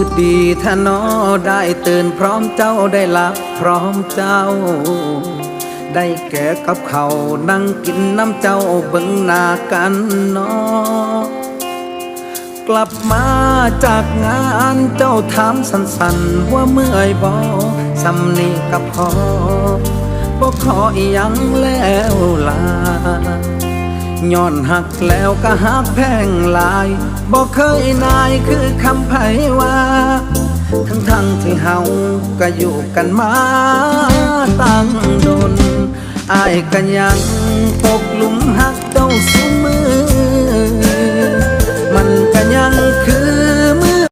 คือดีถ้านอได้ตื่นพร้อมเจ้าได้หลับพร้อมเจ้า ได้แก่กับเขานั่งกินน้ำเจ้าเบิ่งหน้ากันนอกลับมาจากงานเจ้าถามสันๆว่าเมื่อยบอสำนีกับพอบ่ขออีหยังแล้วลา ย้อนหักแล้วก็หักแพงหลายบอกเคยนายคือคำไผว่า ทั้งทั้งที่เฮาก็อยู่กันมาตั้งโดนอายกันยังตกหลุมหัก